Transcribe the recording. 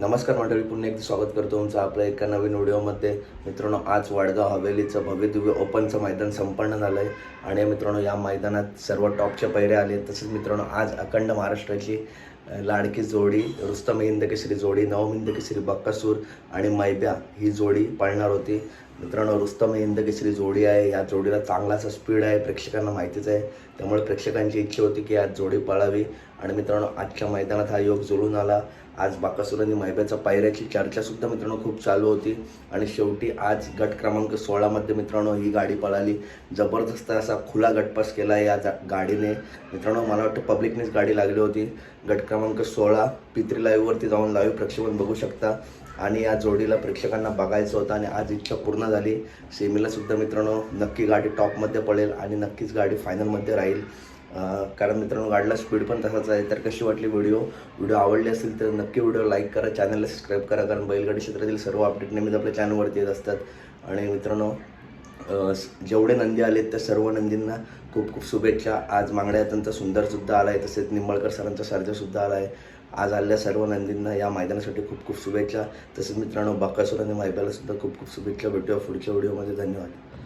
नमस्कार मंडळी पुन्हा एकदा स्वागत करतो तुमचं आपल्या एका नवीन व्हिडिओमध्ये. मित्रांनो आज वाडगाव हवेलीचं भव्य दिव्य ओपनचं मैदान संपन्न झालं आहे आणि मित्रांनो या मैदानात सर्व टॉपच्या पैरे आले. तसेच मित्रांनो आज अखंड महाराष्ट्राची लाडकी जोडी रुस्तम हिंद केसरी जोडी नवम हिंद केसरी बक्कासूर आणि मैब्या ही जोडी पळणार होती. मित्रांनो रुस्तम हिंद केसरी जोडी आहे. या जोडीला चांगलासा स्पीड आहे. प्रेक्षकांना माहितीच आहे. त्यामुळे प्रेक्षकांची इच्छा होती की आज जोडी पळावी. आणि मित्रांनो आजच्या मैदानात हा योग जुळून आला. आज बाकासुरांनी मैब्याच्या पायऱ्याची चर्चासुद्धा मित्रांनो खूप चालू होती. आणि शेवटी आज गट क्रमांक सोळामध्ये मित्रांनो ही गाडी पळाली. जबरदस्त असा खुला गटपास केला या जा गाडीने. मित्रांनो मला वाटतं पब्लिकनेच गाडी लागली होती. गट क्रमांक सोळा पित्री लाईव्हवरती जाऊन लाईव्ह प्रक्षेपण बघू शकता. आणि या जोडीला प्रेक्षकांना बघायचं होतं. आणि आज इच्छा पूर्ण झाली. सेमीला सुद्धा मित्रांनो नक्की गाडी टॉपमध्ये पडेल आणि नक्कीच गाडी फायनलमध्ये राहील. कारण मित्रांनो गाडीला स्पीड पण तसाच आहे. तर कशी वाटली व्हिडिओ व्हिडिओ आवडली असेल तर नक्की व्हिडिओ लाईक करा चॅनलला सबस्क्राईब करा कारण बैलगाडी क्षेत्रातील सर्व अपडेट नेहमीच आपल्या चॅनलवरती येत असतात. आणि मित्रांनो जेवढे नंदी आलेत त्या सर्व नंदींना खूप खूप शुभेच्छा. आज मांगड्या त्यांचा सुंदरसुद्धा आला आहे तसेच निंबळकर सरांचा सर्जसुद्धा आला आहे आज आलेल्या सर्व नंदींना या मैदानासाठी खूप खूप शुभेच्छा. तसेच मित्रांनो बाकासूर आणि मैब्याला सुद्धा खूप खूप शुभेच्छा. भेटूया पुढच्या व्हिडिओमध्ये. धन्यवाद.